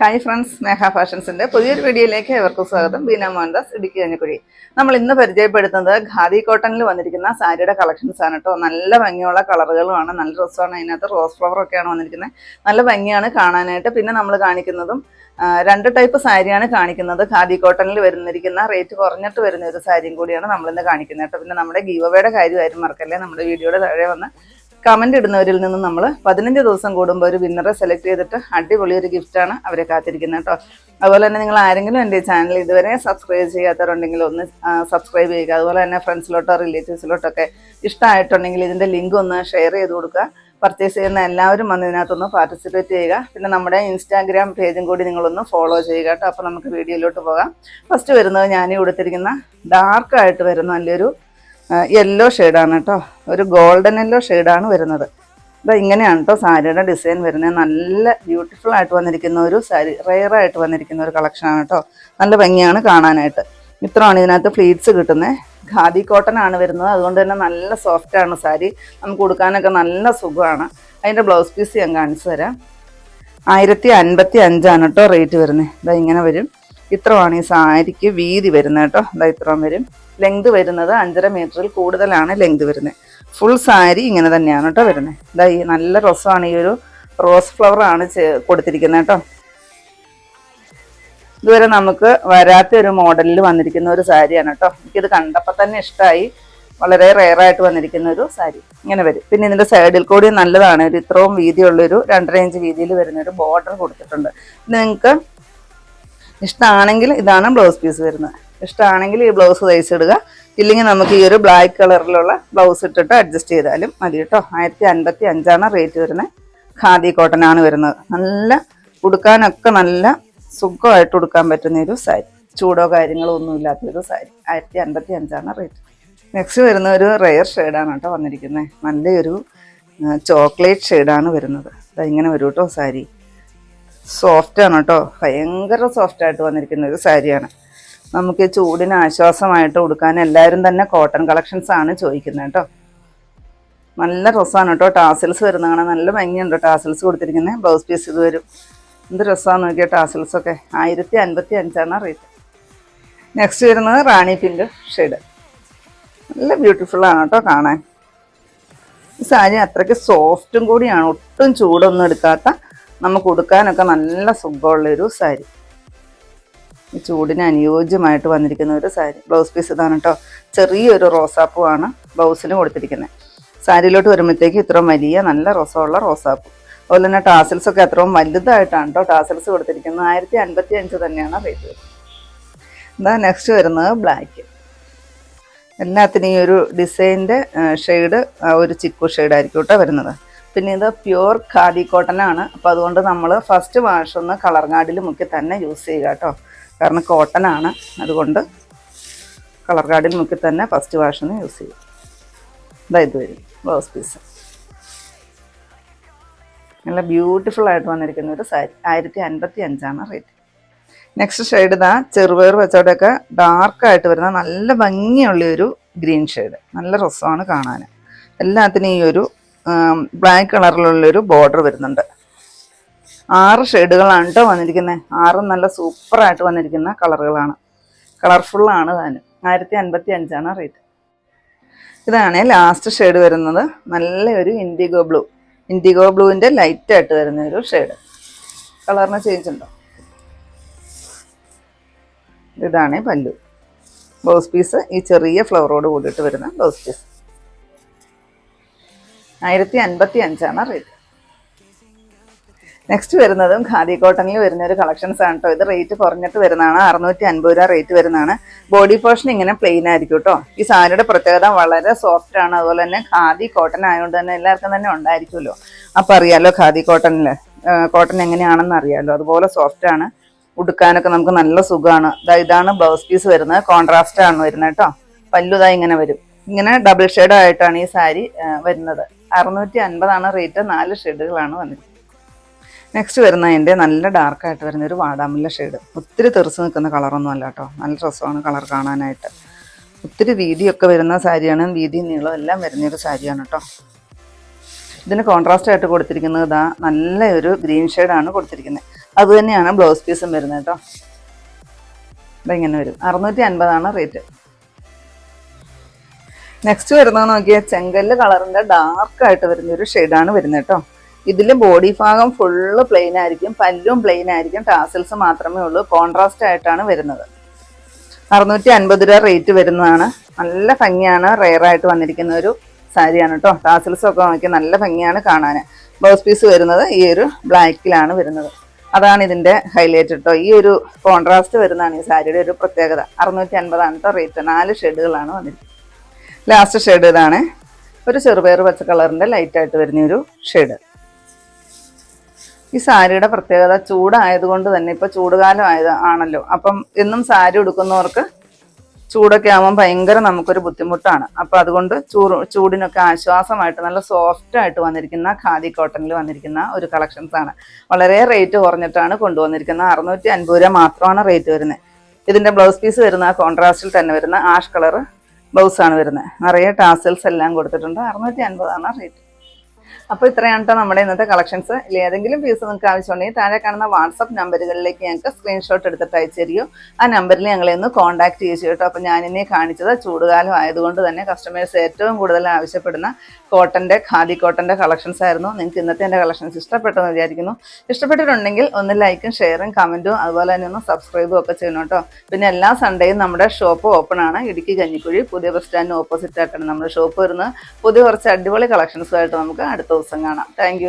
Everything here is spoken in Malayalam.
ഹായ് ഫ്രണ്ട്സ് സ്നേഹ ഫാഷൻസിന്റെ പുതിയൊരു വീഡിയോയിലേക്ക് ഏവർക്കും സ്വാഗതം. ബീന മോഹൻദാസ് ഇടുക്കി കഞ്ഞിക്കുഴി. നമ്മൾ ഇന്ന് പരിചയപ്പെടുത്തുന്നത് ഖാദി കോട്ടണിൽ വന്നിരിക്കുന്ന സാരിയുടെ കളക്ഷൻസ് ആണ് കേട്ടോ നല്ല ഭംഗിയുള്ള കളറുകളുമാണ് നല്ല ഡ്രസ്സാണ് അതിനകത്ത്. റോസ് ഫ്ലവർ ഒക്കെയാണ് വന്നിരിക്കുന്നത്. നല്ല ഭംഗിയാണ് കാണാനായിട്ട്. പിന്നെ നമ്മൾ കാണിക്കുന്നതും രണ്ട് ടൈപ്പ് സാരിയാണ് കാണിക്കുന്നത്. ഖാദി കോട്ടണിൽ വരുന്നിരിക്കുന്ന റേറ്റ് കുറഞ്ഞിട്ട് വരുന്ന ഒരു സാരിയും കൂടിയാണ് നമ്മളിന്ന് കാണിക്കുന്നത് കേട്ടോ പിന്നെ നമ്മുടെ ഗീവവയുടെ കാര്യമായിരുന്നു മറക്കല്ലേ? നമ്മുടെ വീഡിയോയുടെ താഴെ വന്ന് കമന്റ് ഇടുന്നവരിൽ നിന്ന് നമ്മൾ പതിനഞ്ച് ദിവസം കൂടുമ്പോൾ ഒരു വിന്നറെ സെലക്ട് ചെയ്തിട്ട് അടിപൊളി ഒരു ഗിഫ്റ്റാണ് അവരെ കാത്തിരിക്കുന്നത് കേട്ടോ. അതുപോലെ തന്നെ നിങ്ങൾ ആരെങ്കിലും എന്റെ ചാനൽ ഇതുവരെ സബ്സ്ക്രൈബ് ചെയ്യാത്തവരുണ്ടെങ്കിൽ ഒന്ന് സബ്സ്ക്രൈബ് ചെയ്യുക. അതുപോലെ തന്നെ ഫ്രണ്ട്സിലോട്ടോ റിലേറ്റീവ്സിലോട്ടൊക്കെ ഇഷ്ടമായിട്ടുണ്ടെങ്കിൽ ഇതിന്റെ ലിങ്ക് ഒന്ന് ഷെയർ ചെയ്ത് കൊടുക്കുക. പർച്ചേസ് ചെയ്യുന്ന എല്ലാവരും വന്ന് ഇതിനകത്തൊന്ന് പാർട്ടിസിപ്പേറ്റ് ചെയ്യുക. പിന്നെ നമ്മുടെ ഇൻസ്റ്റാഗ്രാം പേജും കൂടി നിങ്ങളൊന്ന് ഫോളോ ചെയ്യുക കേട്ടോ. അപ്പോൾ നമുക്ക് വീഡിയോയിലോട്ട് പോകാം. ഫസ്റ്റ് വരുന്നത് ഞാൻ കൊടുത്തിരിക്കുന്ന ഡാർക്കായിട്ട് വരുന്ന നല്ലൊരു യെല്ലോ ഷെയ്ഡാണ് കേട്ടോ ഒരു ഗോൾഡൻ യെല്ലോ ഷെയ്ഡാണ് വരുന്നത്. ഇതാ ഇങ്ങനെയാണ് കേട്ടോ സാരിയുടെ ഡിസൈൻ വരുന്നത്. നല്ല ബ്യൂട്ടിഫുൾ ആയിട്ട് വന്നിരിക്കുന്ന ഒരു സാരി റെയർ ആയിട്ട് വന്നിരിക്കുന്ന ഒരു കളക്ഷനാണ് കേട്ടോ നല്ല ഭംഗിയാണ് കാണാനായിട്ട്. ഇത്രയാണ് ഇതിനകത്ത് ഫ്ലീറ്റ്സ് കിട്ടുന്നത് ഖാദി കോട്ടൺ ആണ് വരുന്നത്. അതുകൊണ്ട് തന്നെ നല്ല സോഫ്റ്റ് ആണ് സാരി. നമുക്ക് കൊടുക്കാനൊക്കെ നല്ല സുഖമാണ്. അതിന്റെ ബ്ലൗസ് പീസ് ഞാൻ കാണിച്ചു തരാം. ആയിരത്തി അൻപത്തി അഞ്ചാണ് കേട്ടോ റേറ്റ് വരുന്നത് ഇതാ ഇങ്ങനെ വരും. ഇത്രയാണ് ഈ സാരിക്ക് വീതി വരുന്നത് കേട്ടോ. എന്താ ഇത്രയും വരും. ലെങ്ത് വരുന്നത് അഞ്ചര മീറ്ററിൽ കൂടുതലാണ് ലെങ്ത് വരുന്നത്. ഫുൾ സാരി ഇങ്ങനെ തന്നെയാണ് കേട്ടോ വരുന്നത്. ഇതാ ഈ നല്ല രസമാണ് ഈ ഒരു റോസ് ഫ്ലവർ ആണ് കൊടുത്തിരിക്കുന്നത് കേട്ടോ. ഇതുവരെ നമുക്ക് വരാത്ത ഒരു മോഡലിൽ വന്നിരിക്കുന്ന ഒരു സാരിയാണ് കേട്ടോ. എനിക്കിത് കണ്ടപ്പോൾ തന്നെ ഇഷ്ടമായി വളരെ റെയർ ആയിട്ട് വന്നിരിക്കുന്ന ഒരു സാരി. ഇങ്ങനെ വരും. പിന്നെ ഇതിന്റെ സൈഡിൽ കൂടി നല്ലതാണ്. ഒരു ഇത്രയും വീതിയുള്ളൊരു രണ്ടര ഇഞ്ച് വീതിയിൽ വരുന്നൊരു ബോർഡർ കൊടുത്തിട്ടുണ്ട്. നിങ്ങൾക്ക് ഇഷ്ടമാണെങ്കിൽ ഇതാണ് ബ്ലൗസ് പീസ് വരുന്നത്. ഇഷ്ടമാണെങ്കിൽ ഈ ബ്ലൗസ് തയ്ച്ചിടുക ഇല്ലെങ്കിൽ നമുക്ക് ഈ ഒരു ബ്ലാക്ക് കളറിലുള്ള ബ്ലൗസ് ഇട്ടിട്ട് അഡ്ജസ്റ്റ് ചെയ്താലും മതി കേട്ടോ. ആയിരത്തി അൻപത്തി അഞ്ചാണ് റേറ്റ് വരുന്നത്. ഖാദി കോട്ടൺ ആണ് വരുന്നത്. നല്ല ഉടുക്കാനൊക്കെ നല്ല സുഖമായിട്ട് ഉടുക്കാൻ പറ്റുന്ന ഒരു സാരി. ചൂടോ കാര്യങ്ങളോ ഒന്നും ഇല്ലാത്തൊരു സാരി. ആയിരത്തി അൻപത്തി അഞ്ചാണ് റേറ്റ് നെക്സ്റ്റ് വരുന്ന ഒരു റെയർ ഷെയ്ഡാണ് കേട്ടോ വന്നിരിക്കുന്നത്. നല്ലൊരു ചോക്ലേറ്റ് ഷെയ്ഡാണ് വരുന്നത്. ഇങ്ങനെ വരും കേട്ടോ സാരി. സോഫ്റ്റ് ആണ് കേട്ടോ. ഭയങ്കര സോഫ്റ്റ് ആയിട്ട് വന്നിരിക്കുന്ന ഒരു സാരിയാണ്. നമുക്ക് ചൂടിന് ആശ്വാസമായിട്ട് കൊടുക്കാൻ എല്ലാവരും തന്നെ കോട്ടൺ കളക്ഷൻസ് ആണ് ചോദിക്കുന്നത് കേട്ടോ. നല്ല രസമാണ് കേട്ടോ. ടാസിൽസ് വരുന്ന കാണാൻ നല്ല ഭംഗിയുണ്ട്. ടാസിൽസ് കൊടുത്തിരിക്കുന്നത് ബ്ലൗസ് പീസ് ഇത് വരും. എന്ത് നോക്കിയാൽ ടാസിൽസ് ഒക്കെ ആയിരത്തി അൻപത്തി അഞ്ചാണ് റേറ്റ് നെക്സ്റ്റ് വരുന്നത് റാണി പിങ്ക് ഷെയ്ഡ് നല്ല ബ്യൂട്ടിഫുള്ളാണ് കേട്ടോ കാണാൻ. ഈ സാരി അത്രയ്ക്ക് സോഫ്റ്റും കൂടിയാണ്. ഒട്ടും ചൂടൊന്നും എടുക്കാത്ത നമുക്ക് ഉടുക്കാനൊക്കെ നല്ല സുഖമുള്ളൊരു സാരി. ചൂടിന് അനുയോജ്യമായിട്ട് വന്നിരിക്കുന്ന ഒരു സാരി. ബ്ലൗസ് പീസ് ഇതാണ് കേട്ടോ ചെറിയൊരു റോസാപ്പൂ ആണ് ബ്ലൗസിന് കൊടുത്തിരിക്കുന്നത് സാരിയിലോട്ട് വരുമ്പോഴത്തേക്ക് ഇത്രയും വലിയ നല്ല രസമുള്ള റോസാപ്പ്. അതുപോലെ തന്നെ ടാസൽസ് ഒക്കെ അത്രയും വലുതായിട്ടാണ് കേട്ടോ ടാസൽസ് കൊടുത്തിരിക്കുന്നത്. ആയിരത്തി അൻപത്തി അഞ്ച് തന്നെയാണ് റേറ്റ് എന്താ നെക്സ്റ്റ് വരുന്നത് ബ്ലാക്ക്. എല്ലാത്തിനും ഈ ഒരു ഡിസൈന്റെ ഷെയ്ഡ് ഒരു ചിക്കു ഷെയ്ഡായിരിക്കും കേട്ടോ വരുന്നത്. പിന്നെ ഇത് പ്യുവർ ഖാദി കോട്ടൺ ആണ്. അപ്പോൾ അതുകൊണ്ട് നമ്മൾ ഫസ്റ്റ് വാഷ് ഒന്ന് കളർ കാർഡിൽ മുക്കി തന്നെ യൂസ് ചെയ്യുക കേട്ടോ. കാരണം കോട്ടൺ ആണ്. അതുകൊണ്ട് കളർ കാർഡിൽ മുക്കി തന്നെ ഫസ്റ്റ് വാഷ് ഒന്ന് യൂസ് ചെയ്യും ഇതാ ഇത് വരും. ബ്ലൗസ് പീസ് നല്ല ബ്യൂട്ടിഫുൾ ആയിട്ട് വന്നിരിക്കുന്ന ഒരു സാരി. ആയിരത്തി അൻപത്തി അഞ്ചാണ് റേറ്റ് നെക്സ്റ്റ് ഷെയ്ഡ് ഇതാ ചെറുപയർ വെച്ചോടെയൊക്കെ ഡാർക്കായിട്ട് വരുന്ന നല്ല ഭംഗിയുള്ള ഒരു ഗ്രീൻ ഷെയ്ഡ് നല്ല രസമാണ് കാണാൻ എല്ലാത്തിനും ഈ ഒരു ബ്ലാക്ക് കളറിലുള്ളൊരു ബോർഡർ വരുന്നുണ്ട്. ആറ് ഷെയ്ഡുകളാണ് കേട്ടോ വന്നിരിക്കുന്നത് ആറും നല്ല സൂപ്പറായിട്ട് വന്നിരിക്കുന്ന കളറുകളാണ് കളർഫുള്ളാണ് താനും. ആയിരത്തി അൻപത്തി അഞ്ചാണ് റേറ്റ് ഇതാണ് ലാസ്റ്റ് ഷെയ്ഡ് വരുന്നത്. നല്ലൊരു ഇൻഡിഗോ ബ്ലൂ ഇൻഡിഗോ ബ്ലൂവിന്റെ ലൈറ്റായിട്ട് വരുന്ന ഒരു ഷെയ്ഡ് കളറിന് ചേഞ്ച് ഉണ്ടോ? ഇതാണ് പല്ലു. ബ്ലൗസ് പീസ് ഈ ചെറിയ ഫ്ലവറോട് കൂടിയിട്ട് വരുന്ന ബ്ലൗസ് പീസ് ആയിരത്തി അൻപത്തി അഞ്ചാണ് റേറ്റ് നെക്സ്റ്റ് വരുന്നതും ഖാദി കോട്ടണിൽ വരുന്ന ഒരു കളക്ഷൻസ് ആണ് കേട്ടോ ഇത് റേറ്റ് കുറഞ്ഞിട്ട് വരുന്നതാണ്. അറുന്നൂറ്റി അൻപത് രൂപ റേറ്റ് വരുന്നതാണ്. ബോഡി പോർഷൻ ഇങ്ങനെ പ്ലെയിൻ ആയിരിക്കും കേട്ടോ ഈ സാരിയുടെ പ്രത്യേകത വളരെ സോഫ്റ്റ് ആണ്. അതുപോലെ തന്നെ ഖാദി കോട്ടൺ ആയതുകൊണ്ട് തന്നെ എല്ലാവർക്കും തന്നെ ഉണ്ടായിരിക്കുമല്ലോ. അപ്പം അറിയാലോ ഖാദി കോട്ടണിൽ കോട്ടൺ എങ്ങനെയാണെന്ന് അറിയാമല്ലോ അതുപോലെ സോഫ്റ്റ് ആണ്. ഉടുക്കാനൊക്കെ നമുക്ക് നല്ല സുഖമാണ്. ഇതാണ് ബ്ലൗസ് പീസ് വരുന്നത്. കോൺട്രാസ്റ്റ് ആണ് വരുന്നത് കേട്ടോ പല്ലുതായി ഇങ്ങനെ വരും. ഇങ്ങനെ ഡബിൾ ഷെയ്ഡ് ആയിട്ടാണ് ഈ സാരി വരുന്നത്. അറുന്നൂറ്റി അൻപതാണ് റേറ്റ്. നാല് ഷെഡുകളാണ് വന്നിരിക്കുന്നത് നെക്സ്റ്റ് വരുന്ന അതിന്റെ നല്ല ഡാർക്കായിട്ട് വരുന്ന ഒരു വാടാമുല്ല ഷെയ്ഡ്. ഒത്തിരി തെറിച്ച് നിൽക്കുന്ന കളറൊന്നും അല്ല കേട്ടോ നല്ല രസമാണ് കളർ കാണാനായിട്ട്. ഒത്തിരി വീതിയൊക്കെ വരുന്ന സാരിയാണ്. വീതി നീളം എല്ലാം വരുന്നൊരു സാരിയാണ് കേട്ടോ ഇതിന് കോൺട്രാസ്റ്റ് ആയിട്ട് കൊടുത്തിരിക്കുന്നത് ഇതാ നല്ല ഒരു ഗ്രീൻ ഷെയ്ഡാണ് കൊടുത്തിരിക്കുന്നത്. അതുതന്നെയാണ് ബ്ലൗസ് പീസും വരുന്നത് കേട്ടോ ഇങ്ങനെ വരും. അറുന്നൂറ്റി അൻപതാണ് റേറ്റ്. നെക്സ്റ്റ് വരുന്നത് നോക്കിയാൽ ചെങ്കല്ല് കളറിന്റെ ഡാർക്ക് ആയിട്ട് വരുന്ന ഒരു ഷെയ്ഡാണ് വരുന്നത് കേട്ടോ. ഇതിൽ ബോഡി ഭാഗം ഫുള്ള് പ്ലെയിൻ ആയിരിക്കും പല്ലും പ്ലെയിൻ ആയിരിക്കും ടാസൽസ് മാത്രമേ ഉള്ളൂ കോൺട്രാസ്റ്റ് ആയിട്ടാണ് വരുന്നത്. അറുന്നൂറ്റി അൻപത് രൂപ റേറ്റ് വരുന്നതാണ്. നല്ല ഭംഗിയാണ് റെയർ ആയിട്ട് വന്നിരിക്കുന്ന ഒരു സാരിയാണ് കേട്ടോ. ടാസൽസ് ഒക്കെ നോക്കി നല്ല ഭംഗിയാണ് കാണാൻ ബ്ലൗസ് പീസ് വരുന്നത് ഈ ഒരു ബ്ലാക്കിലാണ് വരുന്നത്. അതാണ് ഇതിന്റെ ഹൈലൈറ്റ് കേട്ടോ. ഈ ഒരു കോൺട്രാസ്റ്റ് വരുന്നതാണ് ഈ സാരിയുടെ ഒരു പ്രത്യേകത. അറുന്നൂറ്റി അൻപതാണ് കേട്ടോ റേറ്റ് നാല് ഷെയ്ഡുകളാണ് വന്നിരിക്കുന്നത്. ലാസ്റ്റ് ഷെയ്ഡ് ഇതാണ്. ഒരു ചെറുപയർ പച്ച കളറിന്റെ ലൈറ്റായിട്ട് വരുന്ന ഒരു ഷെയ്ഡ് ഈ സാരിയുടെ പ്രത്യേകത ചൂടായതുകൊണ്ട് തന്നെ ഇപ്പോൾ ചൂടുകാലം ആയത് ആണല്ലോ. അപ്പം എന്നും സാരി ഉടുക്കുന്നവർക്ക് ചൂടൊക്കെ ആകുമ്പോൾ ഭയങ്കര നമുക്കൊരു ബുദ്ധിമുട്ടാണ്. അപ്പോൾ അതുകൊണ്ട് ചൂട് ചൂടിനൊക്കെ ആശ്വാസമായിട്ട് നല്ല സോഫ്റ്റ് ആയിട്ട് വന്നിരിക്കുന്ന ഖാദി കോട്ടണിൽ വന്നിരിക്കുന്ന ഒരു കളക്ഷൻസ് ആണ്. വളരെ റേറ്റ് കുറഞ്ഞിട്ടാണ് കൊണ്ടുവന്നിരിക്കുന്നത്. അറുന്നൂറ്റി അൻപത് രൂപ മാത്രമാണ് റേറ്റ് വരുന്നത്. ഇതിന്റെ ബ്ലൗസ് പീസ് വരുന്ന കോൺട്രാസ്റ്റിൽ തന്നെ വരുന്ന ആഷ് കളർ ബ്ലൗസ് ആണ് വരുന്നത്. നിറയെ ടാസൽസ് എല്ലാം കൊടുത്തിട്ടുണ്ട്. അറുന്നൂറ്റി അൻപതാണ് റേറ്റ് അപ്പോൾ ഇത്രയാണ് കേട്ടോ നമ്മുടെ ഇന്നത്തെ കളക്ഷൻസ് ഇല്ല ഏതെങ്കിലും പീസ് നിങ്ങൾക്ക് ആവശ്യമുണ്ടെങ്കിൽ താഴെ കാണുന്ന വാട്സപ്പ് നമ്പറുകളിലേക്ക് ഞങ്ങൾക്ക് സ്ക്രീൻഷോട്ട് എടുത്തിട്ട് അയച്ചു തരികയോ ആ നമ്പറിൽ ഞങ്ങളെ ഒന്ന് കോൺടാക്ട് ചെയ്യുക കേട്ടോ അപ്പോൾ ഞാനിന്നെ കാണിച്ചത് ചൂടുകാലം ആയതുകൊണ്ട് തന്നെ കസ്റ്റമേഴ്സ് ഏറ്റവും കൂടുതൽ ആവശ്യപ്പെടുന്ന കോട്ടന്റെ ഖാദി കോട്ടന്റെ കളക്ഷൻസ് ആയിരുന്നു. നിങ്ങൾക്ക് ഇന്നത്തെ എന്റെ കളക്ഷൻസ് ഇഷ്ടപ്പെട്ടെന്ന് വിചാരിക്കുന്നു. ഇഷ്ടപ്പെട്ടിട്ടുണ്ടെങ്കിൽ ഒന്ന് ലൈക്കും ഷെയറും കമന്റും അതുപോലെ തന്നെ ഒന്ന് സബ്സ്ക്രൈബും ഒക്കെ ചെയ്യണം കേട്ടോ പിന്നെ എല്ലാ സൺഡേയും നമ്മുടെ ഷോപ്പ് ഓപ്പൺ ആണ്. ഇടുക്കി കഞ്ഞിക്കുഴി പുതിയ ബസ് സ്റ്റാൻഡിന് ഓപ്പോസിറ്റ് ആയിട്ടാണ് നമ്മുടെ ഷോപ്പ് വരുന്നത്. പുതിയ കുറച്ച് അടിപൊളി കളക്ഷൻസുമായിട്ട് നമുക്ക് അടുത്ത ദിവസം കാണാം താങ്ക്